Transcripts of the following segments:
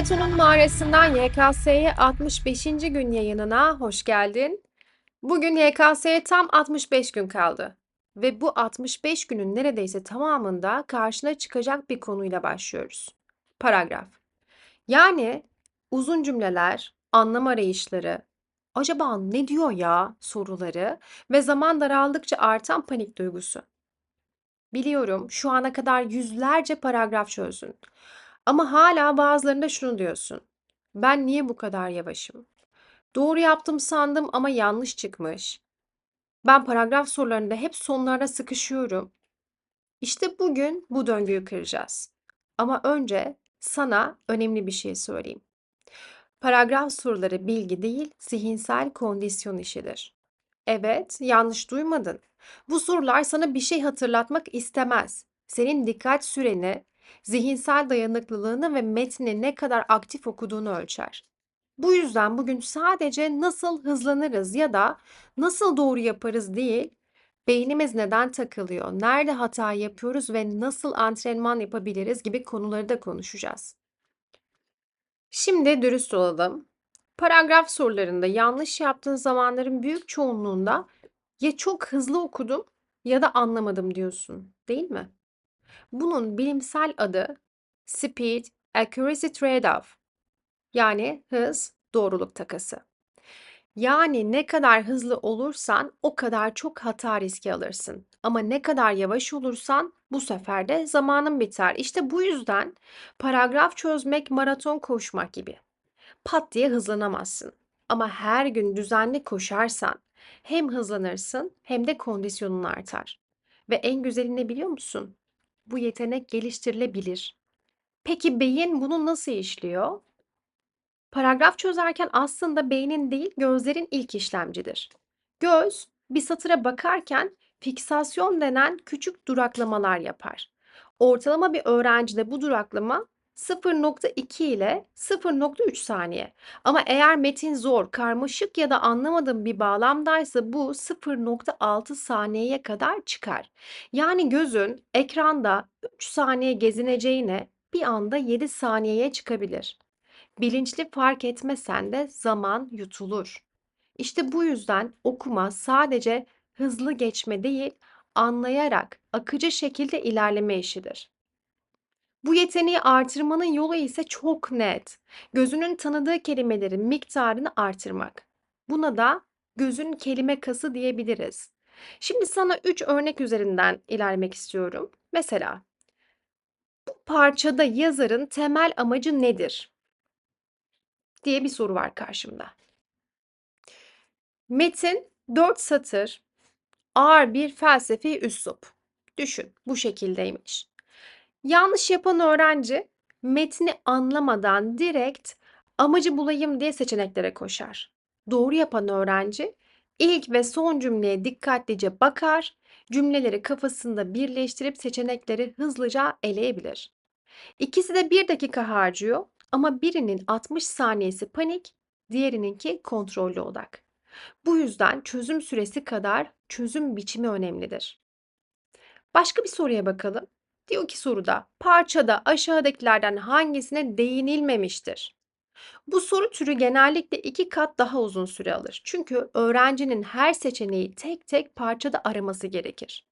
Platon'un mağarasından YKS'ye 65. gün yayınına hoş geldin. Bugün YKS'ye tam 65 gün kaldı. Ve bu 65 günün neredeyse tamamında karşına çıkacak bir konuyla başlıyoruz. Paragraf. Yani uzun cümleler, anlam arayışları, acaba ne diyor ya soruları ve zaman daraldıkça artan panik duygusu. Biliyorum şu ana kadar yüzlerce paragraf çözdün. Ama hala bazılarında şunu diyorsun. Ben niye bu kadar yavaşım? Doğru yaptım sandım ama yanlış çıkmış. Ben paragraf sorularında hep sonlarda sıkışıyorum. İşte bugün bu döngüyü kıracağız. Ama önce sana önemli bir şey söyleyeyim. Paragraf soruları bilgi değil, zihinsel kondisyon işidir. Evet, yanlış duymadın. Bu sorular sana bir şey hatırlatmak istemez. Senin dikkat süreni, zihinsel dayanıklılığını ve metni ne kadar aktif okuduğunu ölçer. Bu yüzden bugün sadece nasıl hızlanırız ya da nasıl doğru yaparız değil, beynimiz neden takılıyor, nerede hata yapıyoruz ve nasıl antrenman yapabiliriz gibi konuları da konuşacağız. Şimdi dürüst olalım. Paragraf sorularında yanlış yaptığın zamanların büyük çoğunluğunda ya çok hızlı okudum ya da anlamadım diyorsun, değil mi? Bunun bilimsel adı Speed Accuracy Trade-off. Yani hız doğruluk takası. Yani ne kadar hızlı olursan o kadar çok hata riski alırsın. Ama ne kadar yavaş olursan bu sefer de zamanın biter. İşte bu yüzden paragraf çözmek maraton koşmak gibi. Pat diye hızlanamazsın. Ama her gün düzenli koşarsan hem hızlanırsın hem de kondisyonun artar. Ve en güzeli ne biliyor musun? Bu yetenek geliştirilebilir. Peki beyin bunu nasıl işliyor? Paragraf çözerken aslında beynin değil, gözlerin ilk işlemcidir. Göz bir satıra bakarken fiksasyon denen küçük duraklamalar yapar. Ortalama bir öğrencide bu duraklama 0.2 ile 0.3 saniye. Ama eğer metin zor, karmaşık ya da anlamadığım bir bağlamdaysa bu 0.6 saniyeye kadar çıkar. Yani gözün ekranda 3 saniye gezineceğine bir anda 7 saniyeye çıkabilir. Bilinçli fark etmesen de zaman yutulur. İşte bu yüzden okuma sadece hızlı geçme değil, anlayarak akıcı şekilde ilerleme işidir. Bu yeteneği artırmanın yolu ise çok net. Gözünün tanıdığı kelimelerin miktarını artırmak. Buna da gözün kelime kası diyebiliriz. Şimdi sana 3 örnek üzerinden ilerlemek istiyorum. Mesela bu parçada yazarın temel amacı nedir? diye bir soru var karşımda. Metin 4 satır, ağır bir felsefi üslup. Düşün, bu şekildeymiş. Yanlış yapan öğrenci metni anlamadan direkt amacı bulayım diye seçeneklere koşar. Doğru yapan öğrenci ilk ve son cümleye dikkatlice bakar, cümleleri kafasında birleştirip seçenekleri hızlıca eleyebilir. İkisi de bir dakika harcıyor ama birinin 60 saniyesi panik, diğerininki kontrollü odak. Bu yüzden çözüm süresi kadar çözüm biçimi önemlidir. Başka bir soruya bakalım. Diyor ki soruda parçada aşağıdakilerden hangisine değinilmemiştir? Bu soru türü genellikle iki kat daha uzun süre alır. Çünkü öğrencinin her seçeneği tek tek parçada araması gerekir.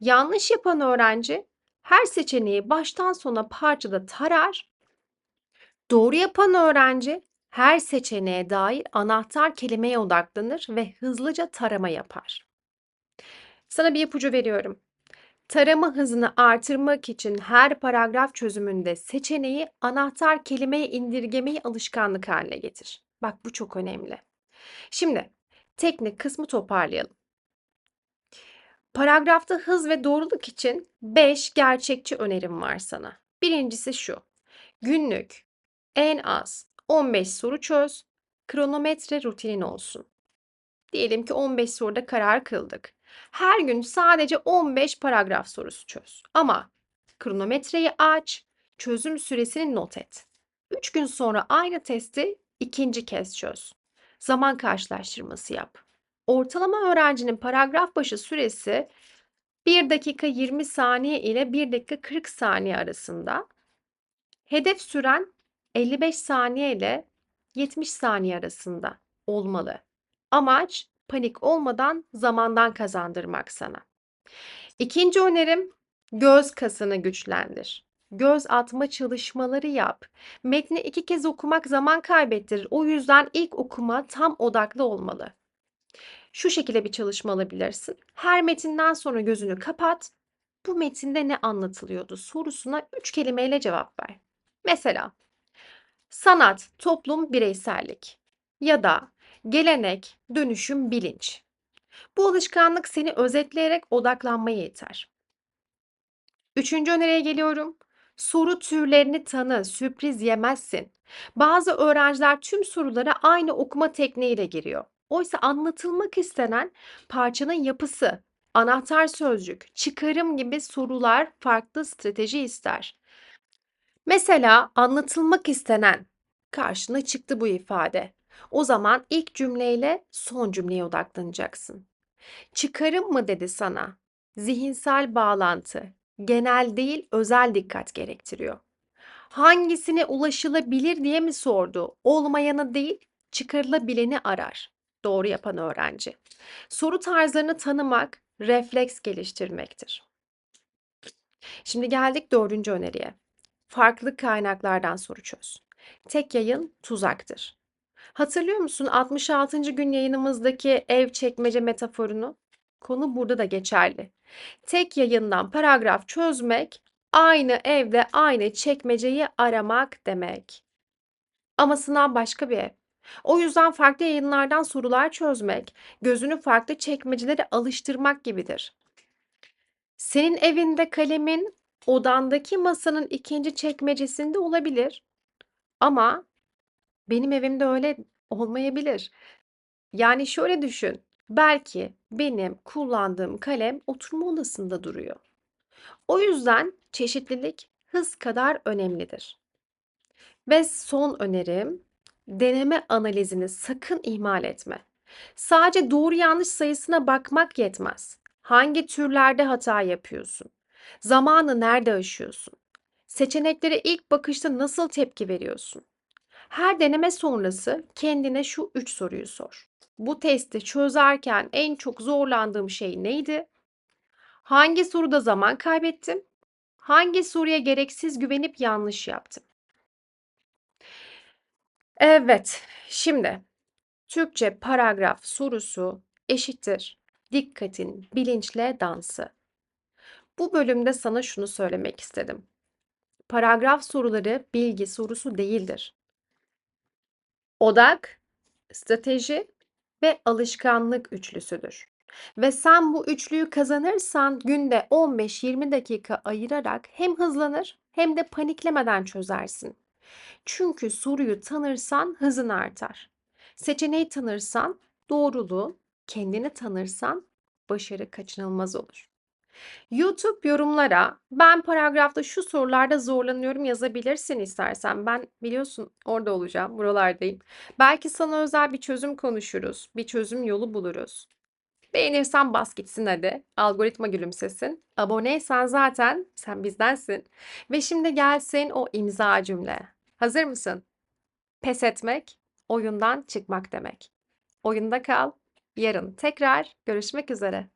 Yanlış yapan öğrenci her seçeneği baştan sona parçada tarar. Doğru yapan öğrenci her seçeneğe dair anahtar kelimeye odaklanır ve hızlıca tarama yapar. Sana bir ipucu veriyorum. Tarama hızını artırmak için her paragraf çözümünde seçeneği anahtar kelimeye indirgemeyi alışkanlık haline getir. Bak bu çok önemli. Şimdi teknik kısmı toparlayalım. Paragrafta hız ve doğruluk için 5 gerçekçi önerim var sana. Birincisi şu. Günlük en az 15 soru çöz, kronometre rutinin olsun. Diyelim ki 15 soruda karar kıldık. Her gün sadece 15 paragraf sorusu çöz. Ama kronometreyi aç, çözüm süresini not et. 3 gün sonra aynı testi ikinci kez çöz. Zaman karşılaştırması yap. Ortalama öğrencinin paragraf başı süresi 1 dakika 20 saniye ile 1 dakika 40 saniye arasında. Hedef süren 55 saniye ile 70 saniye arasında olmalı. Amaç panik olmadan zamandan kazandırmak sana. İkinci önerim göz kasını güçlendir. Göz atma çalışmaları yap. Metni iki kez okumak zaman kaybettirir. O yüzden ilk okuma tam odaklı olmalı. Şu şekilde bir çalışma alabilirsin. Her metinden sonra gözünü kapat. Bu metinde ne anlatılıyordu sorusuna üç kelimeyle cevap ver. Mesela sanat, toplum, bireysellik ya da gelenek, dönüşüm, bilinç. Bu alışkanlık seni özetleyerek odaklanmaya yeter. Üçüncü öneriye geliyorum. Soru türlerini tanı, sürpriz yemezsin. Bazı öğrenciler tüm sorulara aynı okuma tekniğiyle giriyor. Oysa anlatılmak istenen parçanın yapısı, anahtar sözcük, çıkarım gibi sorular farklı strateji ister. Mesela anlatılmak istenen karşına çıktı bu ifade. O zaman ilk cümleyle son cümleye odaklanacaksın. Çıkarım mı dedi sana? Zihinsel bağlantı, genel değil özel dikkat gerektiriyor. Hangisine ulaşılabilir diye mi sordu? Olmayanı değil, çıkarılabileni arar. Doğru yapan öğrenci. Soru tarzlarını tanımak, refleks geliştirmektir. Şimdi geldik dördüncü öneriye. Farklı kaynaklardan soru çöz. Tek yayın tuzaktır. Hatırlıyor musun 66. gün yayınımızdaki ev çekmece metaforunu? Konu burada da geçerli. Tek yayından paragraf çözmek aynı evde aynı çekmeceyi aramak demek. Ama sınav başka bir ev. O yüzden farklı yayınlardan sorular çözmek, gözünü farklı çekmecelere alıştırmak gibidir. Senin evinde kalemin odandaki masanın ikinci çekmecesinde olabilir. Ama benim evimde öyle olmayabilir. Yani şöyle düşün. Belki benim kullandığım kalem oturma odasında duruyor. O yüzden çeşitlilik hız kadar önemlidir. Ve son önerim deneme analizini sakın ihmal etme. Sadece doğru yanlış sayısına bakmak yetmez. Hangi türlerde hata yapıyorsun? Zamanı nerede aşıyorsun? Seçeneklere ilk bakışta nasıl tepki veriyorsun? Her deneme sonrası kendine şu üç soruyu sor. Bu testi çözerken en çok zorlandığım şey neydi? Hangi soruda zaman kaybettim? Hangi soruya gereksiz güvenip yanlış yaptım? Evet, şimdi Türkçe paragraf sorusu eşittir dikkatin bilinçle dansı. Bu bölümde sana şunu söylemek istedim. Paragraf soruları bilgi sorusu değildir. Odak, strateji ve alışkanlık üçlüsüdür. Ve sen bu üçlüyü kazanırsan günde 15-20 dakika ayırarak hem hızlanır hem de paniklemeden çözersin. Çünkü soruyu tanırsan hızın artar. Seçeneği tanırsan doğruluğu, kendini tanırsan başarı kaçınılmaz olur. YouTube yorumlara ben paragrafta şu sorularda zorlanıyorum yazabilirsin istersen. Ben biliyorsun orada olacağım, buralardayım. Belki sana özel bir çözüm konuşuruz, bir çözüm yolu buluruz. Beğenirsen bas gitsin hadi. Algoritma gülümsesin. Aboneysen zaten sen bizdensin. Ve şimdi gelsin o imza cümle. Hazır mısın? Pes etmek, oyundan çıkmak demek. Oyunda kal. Yarın tekrar görüşmek üzere.